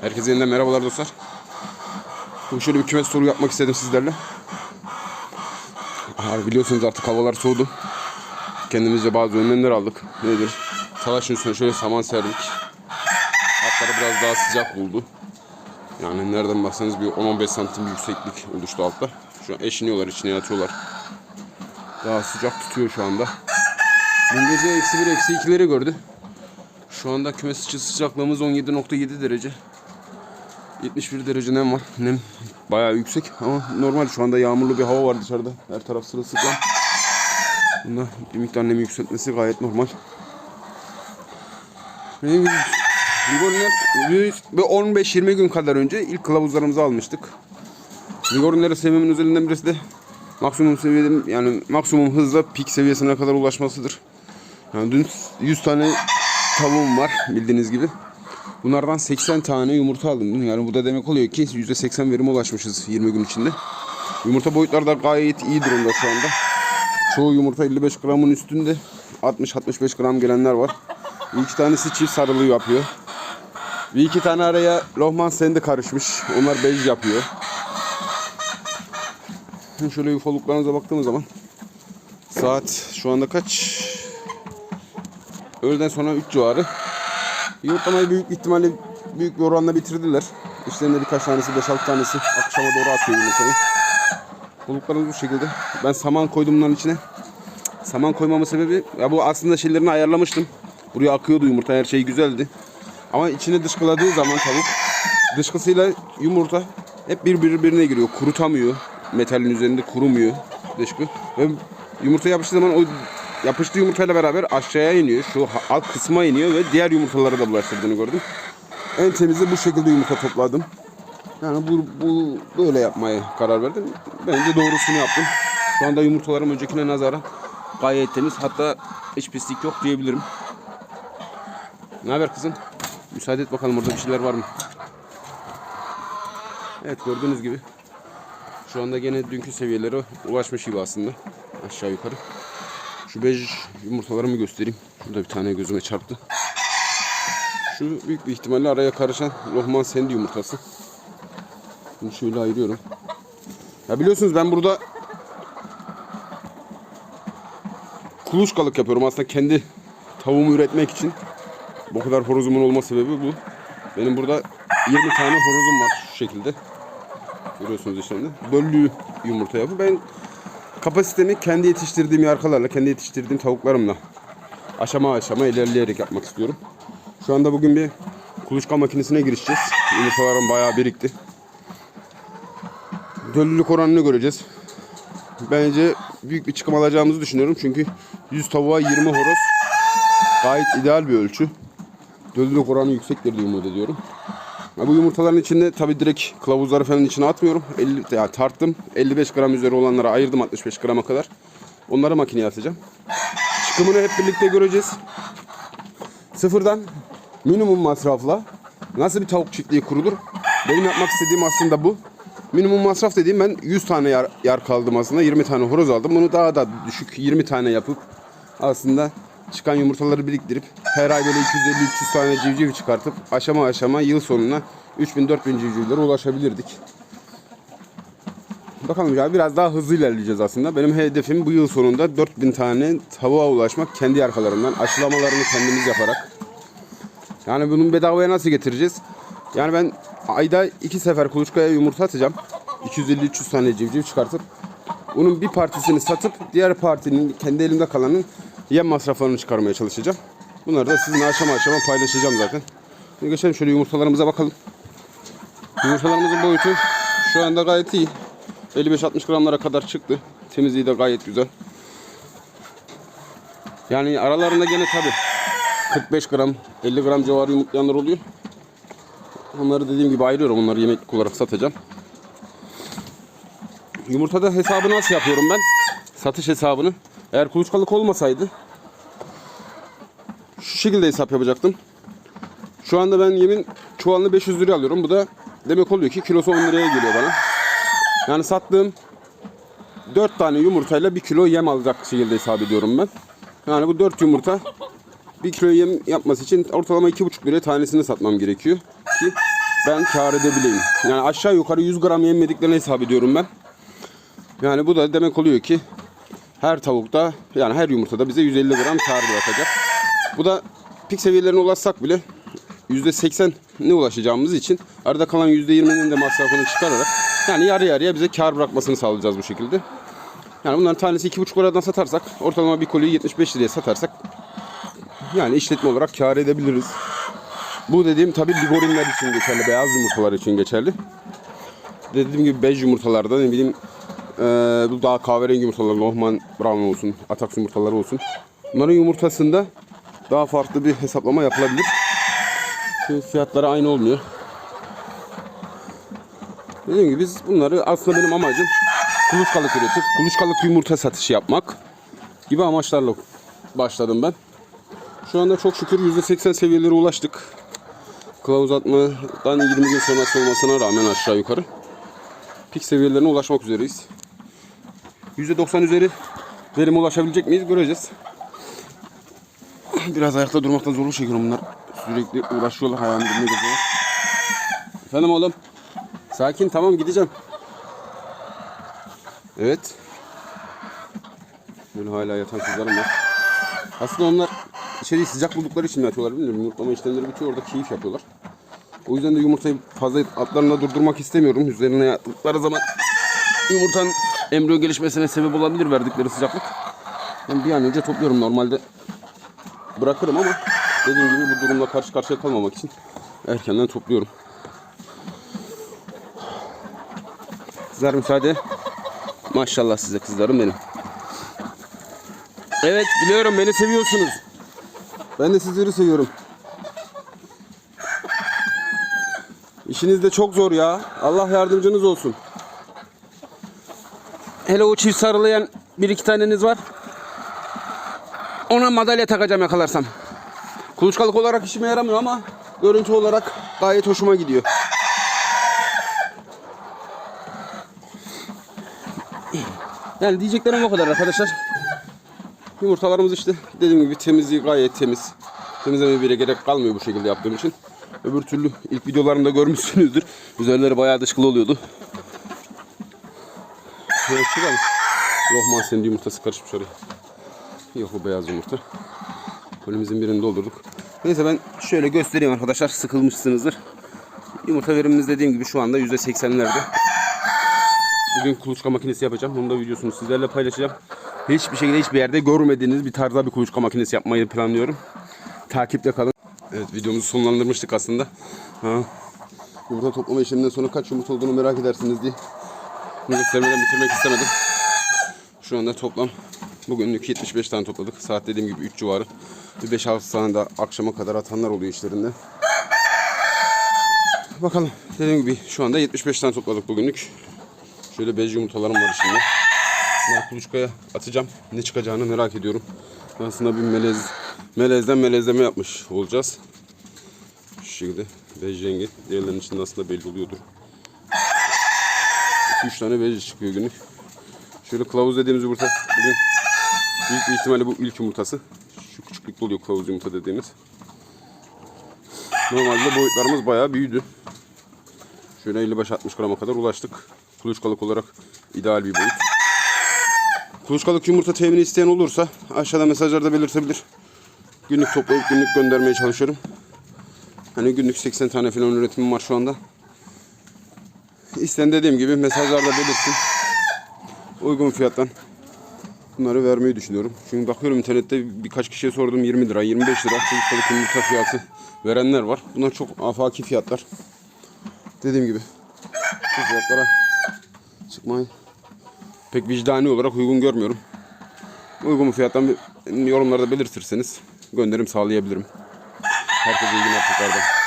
Herkese yeniden merhabalar dostlar. Bugün şöyle bir kümes soru yapmak istedim sizlerle. Abi biliyorsunuz artık havalar soğudu. Kendimizce bazı önlemler aldık. Nedir? Talaşın üstüne şöyle saman serdik. Altları biraz daha sıcak buldu. Yani nereden baksanız bir 10-15 santim yükseklik oluştu altta. Şu an eşiniyorlar, içine yatıyorlar. Daha sıcak tutuyor şu anda. Dün gece eksi 1, eksi 2'leri gördü. Şu anda kümes içi sıcaklığımız 17.7 derece. 71 derece nem var. Nem bayağı yüksek ama normal şu anda yağmurlu bir hava var dışarıda. Her taraf sırılsıklam. Bunda bir miktar nemi yükseltmesi gayet normal. Ligoriner bir 15-20 gün kadar önce ilk kılavuzlarımızı almıştık. Ligoriner'i sevmemin özelliğinden birisi de maksimum seviyede yani maksimum hızla pik seviyesine kadar ulaşmasıdır. Yani dün 100 tane tavuğum var bildiğiniz gibi. Bunlardan 80 tane yumurta aldım. Yani bu da demek oluyor ki %80 verime ulaşmışız 20 gün içinde. Yumurta boyutları da gayet iyi durumda şu anda. Çoğu yumurta 55 gramın üstünde. 60-65 gram gelenler var. Bir iki tanesi çift sarılı yapıyor. Bir iki tane araya lohman sendi karışmış. Onlar bej yapıyor. Şöyle ufoluklarınıza baktığımız zaman saat şu anda kaç? Öğleden sonra 3 civarı. Yumurtlamayı büyük ihtimalle büyük bir oranla bitirdiler. İşlerinde birkaç tanesi 5-6 tanesi akşama doğru atıyor yumurtayı. Buluklarımız bu şekilde. Ben saman koydum bunların içine. Saman koymamın sebebi ya bu aslında şeylerini ayarlamıştım. Buraya akıyordu yumurta her şey güzeldi. Ama içine dışkıladığı zaman tavuk dışkısıyla yumurta hep birbirine giriyor. Kurutamıyor. Metalin üzerinde kurumuyor dışkı. Ve yumurta yapıştığı zaman o yapıştığı yumurtayla beraber aşağıya iniyor. Şu alt kısma iniyor ve diğer yumurtaları da bulaştırdığını gördüm. En temizi bu şekilde yumurta topladım. Yani bu, bu böyle yapmaya karar verdim. Bence doğrusunu yaptım. Şu anda yumurtalarım öncekine nazaran gayet temiz. Hatta hiç pislik yok diyebilirim. Ne haber kızım? Müsaade et bakalım orada bir şeyler var mı? Evet gördüğünüz gibi şu anda gene dünkü seviyelere ulaşmış gibi aslında. Aşağı yukarı. Şu bej yumurtalarımı göstereyim. Şurada bir tane gözüme çarptı. Şu büyük bir ihtimalle araya karışan Lohman Sendi yumurtası. Bunu şöyle ayırıyorum. Ya biliyorsunuz ben burada kuluçkalık yapıyorum. Aslında kendi tavuğumu üretmek için. Bu kadar horozumun olma sebebi bu. Benim burada 20 tane horozum var şu şekilde. Görüyorsunuz işlerinde. Döllü yumurta yapı. Ben kapasitemi kendi yetiştirdiğim yarkalarla, kendi yetiştirdiğim tavuklarımla aşama aşama ilerleyerek yapmak istiyorum. Şu anda bugün bir kuluçka makinesine girişeceğiz. Yumurtalarım bayağı birikti. Döllülük oranını göreceğiz. Bence büyük bir çıkım alacağımızı düşünüyorum. Çünkü 100 tavuğa 20 horoz gayet ideal bir ölçü. Döllülük oranı yüksektir diye umut ediyorum. Bu yumurtaların içinde tabi direkt kılavuzları falan içine atmıyorum. 50, ya tarttım. 55 gram üzeri olanlara ayırdım 65 grama kadar. Onları makineye atacağım. Çıkımını hep birlikte göreceğiz. Sıfırdan minimum masrafla nasıl bir tavuk çiftliği kurulur? Benim yapmak istediğim aslında bu. Minimum masraf dediğim ben 100 tane yar, yar kaldım aslında. 20 tane horoz aldım. Bunu daha da düşük 20 tane yapıp aslında çıkan yumurtaları biriktirip her ay böyle 250-300 tane civciv çıkartıp aşama aşama yıl sonuna 3000-4000 civcivlere ulaşabilirdik. Bakalım ya biraz daha hızlı ilerleyeceğiz aslında. Benim hedefim bu yıl sonunda 4000 tane tavuğa ulaşmak kendi arkalarından. Aşılamalarını kendimiz yaparak. Yani bunun bedavaya nasıl getireceğiz? Yani ben ayda iki sefer kuluçkaya yumurta atacağım. 250-300 tane civciv çıkartıp bunun bir partisini satıp diğer partinin kendi elimde kalanın yem masraflarını çıkarmaya çalışacağım. Bunları da sizinle aşama aşama paylaşacağım zaten. Şimdi geçelim şöyle yumurtalarımıza bakalım. Yumurtalarımızın boyutu şu anda gayet iyi. 55-60 gramlara kadar çıktı. Temizliği de gayet güzel. Yani aralarında gene tabi 45 gram, 50 gram civarı yumurtlayanlar oluyor. Onları dediğim gibi ayırıyorum. Onları yemek olarak satacağım. Yumurtada hesabı nasıl yapıyorum ben? Satış hesabını. Eğer kuluçkalık olmasaydı şu şekilde hesap yapacaktım. Şu anda ben yemin çuvalını 500 liraya alıyorum. Bu da demek oluyor ki kilosu 10 liraya geliyor bana. Yani sattığım 4 tane yumurtayla 1 kilo yem alacak şekilde hesap ediyorum ben. Yani bu 4 yumurta 1 kilo yem yapması için ortalama 2,5 liraya tanesini satmam gerekiyor. Ki ben kar edebileyim. Yani aşağı yukarı 100 gram yemediklerini hesap ediyorum ben. Yani bu da demek oluyor ki her tavukta yani her yumurtada bize 150 gram kar bırakacak. Bu da pik seviyelerine ulaşsak bile %80'ne ulaşacağımız için arada kalan %20'nin de masrafını çıkararak yani yarı yarıya bize kar bırakmasını sağlayacağız bu şekilde. Yani bunların tanesi 2,5 liradan satarsak ortalama bir koliyi 75 liraya satarsak yani işletme olarak kar edebiliriz. Bu dediğim tabi ligorinler için geçerli, beyaz yumurtalar için geçerli. Dediğim gibi bej yumurtalarda ne bileyim eee, bu daha kahverengi yumurtalar, Lohman Brown olsun, Atax yumurtaları olsun. Bunların yumurtasında daha farklı bir hesaplama yapılabilir. Çünkü fiyatları aynı olmuyor. Dediğim gibi biz bunları aslında benim amacım kuluçkalık üretip kuluçkalık yumurta satışı yapmak gibi amaçlarla başladım ben. Şu anda çok şükür %80 seviyelere ulaştık. Kılavuz atmadan 20 gün sonrası olmasına rağmen aşağı yukarı pik seviyelerine ulaşmak üzereyiz. %90 üzeri verime ulaşabilecek miyiz göreceğiz. Biraz ayakta durmakta zorluk çekiyorum bunlar. Sürekli uğraşıyorlar ayağımı dinle. Efendim oğlum. Sakin tamam gideceğim. Evet. Böyle hala yatan kızlarım var. Aslında onlar içeriği sıcak buldukları için mi yatıyorlar bilmiyorum. Yumurtlama işlemleri bitiyor orada keyif yapıyorlar. O yüzden de yumurtayı fazla atlarına durdurmak istemiyorum. Üzerine yattıkları zaman yumurtanın embriyo gelişmesine sebep olabilir verdikleri sıcaklık. Ben bir an önce topluyorum normalde. Bırakırım ama dediğim gibi bu durumla karşı karşıya kalmamak için erkenden topluyorum. Kızlar müsaade. Maşallah size kızlarım benim. Evet biliyorum beni seviyorsunuz. Ben de sizleri seviyorum. İşiniz de çok zor ya. Allah yardımcınız olsun. Hele o çift sarılayan bir iki taneniz var. Ona madalya takacağım yakalarsam. Kuluçkalık olarak işime yaramıyor ama görüntü olarak gayet hoşuma gidiyor. Yani diyeceklerim o kadar arkadaşlar. Yumurtalarımız işte dediğim gibi temizliği gayet temiz. Temizlemeye bile gerek kalmıyor bu şekilde yaptığım için. Öbür türlü ilk videolarımda görmüşsünüzdür. Üzerleri bayağı dışkılı oluyordu. Çıkalım. Lohman senin yumurtası karışmış oraya. Yok o beyaz yumurta. Kolimizin birini doldurduk. Neyse ben şöyle göstereyim arkadaşlar. Sıkılmışsınızdır. Yumurta verimimiz dediğim gibi şu anda %80'lerde. Bugün kuluçka makinesi yapacağım. Onun da videosunu sizlerle paylaşacağım. Hiçbir şekilde hiçbir yerde görmediğiniz bir tarzda bir kuluçka makinesi yapmayı planlıyorum. Takipte kalın. Evet videomuzu sonlandırmıştık aslında. Ha. Yumurta toplama işleminden sonra kaç yumurta olduğunu merak edersiniz diye. Göstermeden bitirmek istemedim. Şu anda toplam bugünlük 75 tane topladık. Saat dediğim gibi 3 civarı. Bir 5-6 tane de akşama kadar atanlar oluyor işlerinde. Bakalım. Dediğim gibi şu anda 75 tane topladık bugünlük. Şöyle bej yumurtalarım var şimdi. Bunları kuluçkaya atacağım. Ne çıkacağını merak ediyorum. Aslında bir melez, melezden melezleme yapmış olacağız. Şu şekilde bej rengi. Diğerlerinin içinde aslında belli oluyordur. 2-3 tane bej çıkıyor günlük. Şöyle kılavuz dediğimiz yumurta bugün büyük ihtimalle bu ilk yumurtası. Şu küçüklükte oluyor kılavuz yumurta dediğimiz. Normalde boyutlarımız bayağı büyüdü. Şöyle 55-60 grama kadar ulaştık. Kuluçkalık olarak ideal bir boyut. Kuluçkalık yumurta temini isteyen olursa aşağıda mesajlarda belirtebilir. Günlük toplayıp günlük göndermeye çalışıyorum. Hani günlük 80 tane falan üretimim var şu anda. İsteyen dediğim gibi mesajlarda belirsin. Uygun fiyattan bunları vermeyi düşünüyorum. Çünkü bakıyorum internette birkaç kişiye sordum 20 lira, 25 lira kuluçkalık yumurta fiyatı verenler var. Bunlar çok afaki fiyatlar. Dediğim gibi bu fiyatlara çıkmayı pek vicdani olarak uygun görmüyorum. Uygun fiyattan yorumlarda belirtirseniz gönderim sağlayabilirim. Herkese iyi günler tekrardan.